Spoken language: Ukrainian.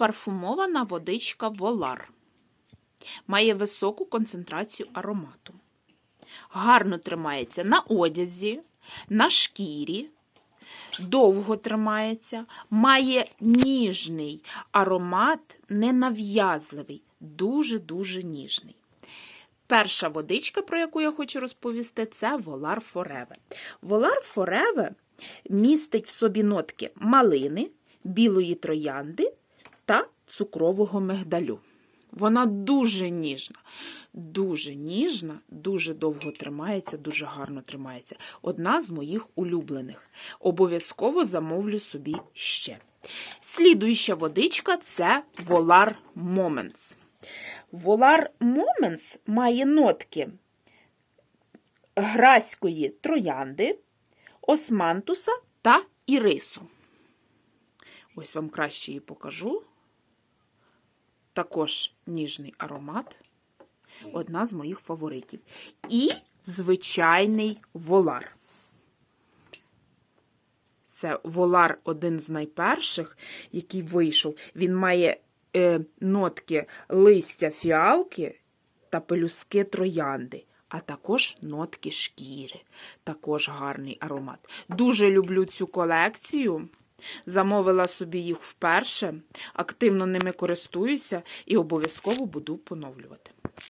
парфумована водичка Волар. Має високу концентрацію аромату. Гарно тримається на одязі, на шкірі, довго тримається, має ніжний аромат, ненав'язливий, дуже-дуже ніжний. Перша водичка, про яку я хочу розповісти, це Волар Фореве. Волар Фореве містить в собі нотки малини, білої троянди та цукрового мигдалю. Вона дуже ніжна, дуже ніжна, дуже довго тримається, дуже гарно тримається. Одна з моїх улюблених. Обов'язково замовлю собі ще. Слідуюча водичка це Volar Moments. Volar Moments має нотки граської троянди, османтуса та ірису. Ось вам краще її покажу. Також ніжний аромат. Одна з моїх фаворитів. І звичайний волар. Це волар один з найперших, який вийшов. Він має е, нотки листя фіалки та пелюски троянди, а також нотки шкіри. Також гарний аромат. Дуже люблю цю колекцію. Замовила собі їх вперше, активно ними користуюся і обов'язково буду поновлювати.